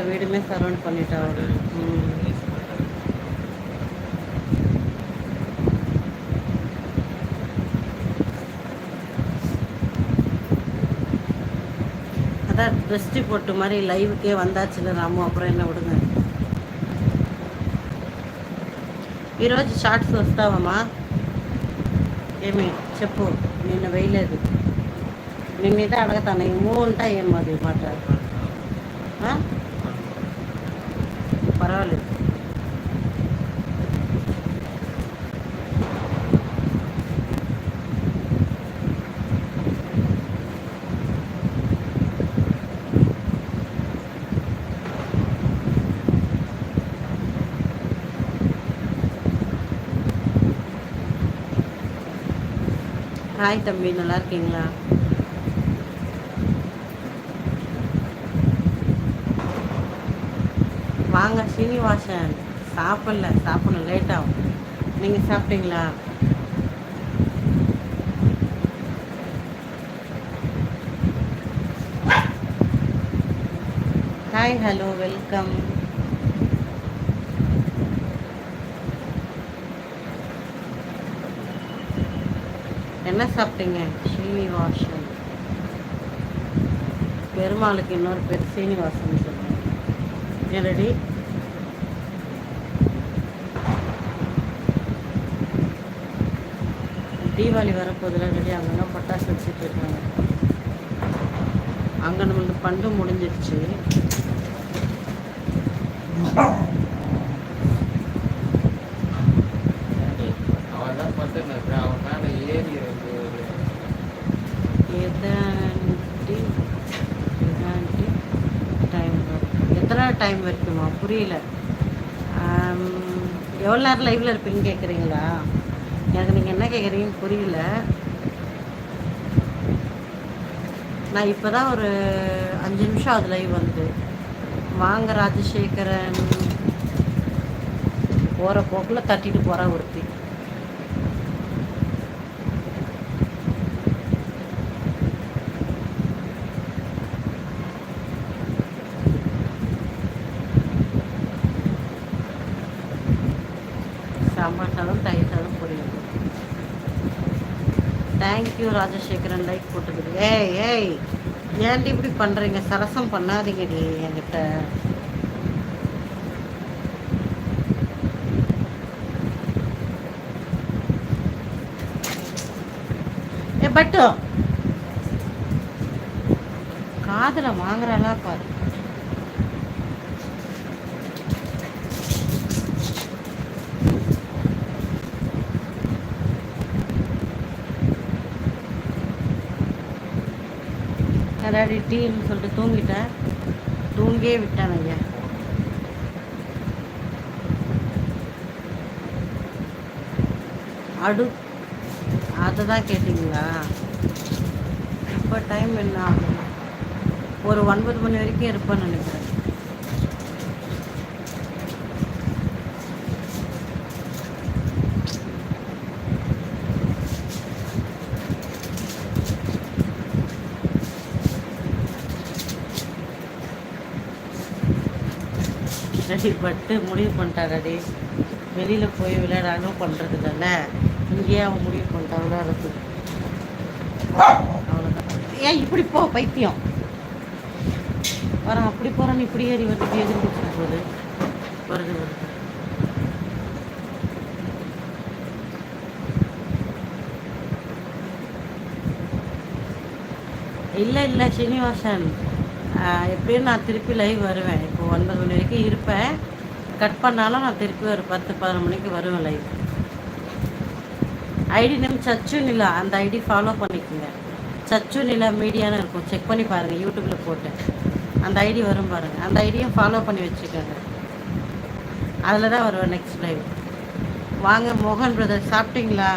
மொத்த வீடுமே சரௌண்ட் பண்ணிட்டா அவர். அதான் பெஸ்ட்டு போட்டு மாதிரி லைவுக்கே வந்தாச்சுல ராமு அப்புறம் என்ன விடுங்க. ఈరోజు షార్ట్స్ వస్తావమ్మా ఏమి చెప్పు నిన్న వేయలేదు నీ మీద అడగతాను ఏమో ఉంటాయేమో అది మాట பரவாயில்ல. ஹாய் தம்பி நல்லா இருக்கீங்களா? வாங்க சீனிவாசன். சாப்பிடல சாப்பிடணும் லேட் ஆகும். நீங்கள் சாப்பிட்டீங்களா? ஹாய் ஹலோ வெல்கம் என்ன சாப்பிட்டீங்க? ஸ்ரீனிவாசன் பெருமாளுக்கு இன்னொரு பேர் சீனிவாசன் சொல்லுவாங்க என்னடி? தீபாவளி வரப்போதில் ரெடி அங்கங்க பட்டாசு வச்சுட்டு இருக்காங்க. அங்கே நம்மளுக்கு பண்டு முடிஞ்சிருச்சு. எதாண்டி டைம் எத்தனை டைம் புரியல. எவ்வளோ நேரம் லைவில் இருப்பீங்கன்னு கேட்குறீங்களா எனக்கு நீங்கள் என்ன கேட்குறீங்கன்னு புரியல. நான் இப்போ தான் ஒரு அஞ்சு நிமிஷம் அது லைவ் வந்து வாங்க ராஜசேகரன். போகிற போக்கில் தட்டிட்டு போகிறா ஒருத்தி. சாம்பார் சாதம் தயிர் சாதம் தேங்க்யூ ராஜசேகரன். லைக் போட்டுக்குது. ஏய் ஏய் ஏன்டி இப்படி பண்ணுறீங்க சரசம் பண்ணாதீங்கடி என்கிட்ட. ஏ பட்டு. காதில் வாங்குறாளா பாரு. அதாவது டீன்னு சொல்லிட்டு தூங்கிட்டேன். தூங்கியே விட்டேன் ஐயா. அடு அதை தான் கேட்டிங்களா? இப்போ டைம் என்ன ஆகும்? ஒரு ஒன்பது மணி வரைக்கும் இருப்பேன்னு நினைக்கிறேன். ரெடி முடிவு பண்ணிட்டாரடி. வெளியில் போய் விளையாடாலும் பண்ணுறது தானே. இங்கேயே அவன் முடிவு பண்ணிட்டாங்களா விளையாடுறது அவ்வளோதான் ஏன் இப்படி போ பைத்தியம்? வரான் அப்படி போகிறான் இப்படி ஏறி வருது எதிர்ப்பு போகுது. வருது வருது. இல்லை இல்லை சீனிவாசன். எப்படியும் நான் திருப்பி லைவ் வருவேன். இப்போ ஒன்பது மணி வரைக்கும் இருப்பேன். கட் பண்ணாலும் நான் திருப்பி ஒரு பத்து பதினொரு மணிக்கு வருவேன் live ID name Sachu Nila. அந்த ஐடி ஃபாலோ பண்ணிக்கோங்க. சச்சு நிலா மீடியான்னு இருக்கும். செக் பண்ணி பாருங்கள் யூடியூப்பில் போட்டு. அந்த ஐடி வரும் பாருங்கள் அந்த ஐடியும் ஃபாலோ பண்ணி வச்சுக்கோங்க. அதில் தான் வருவேன் நெக்ஸ்ட் லைவ் வாங்க மோகன் பிரதர் சாப்பிட்டீங்களா?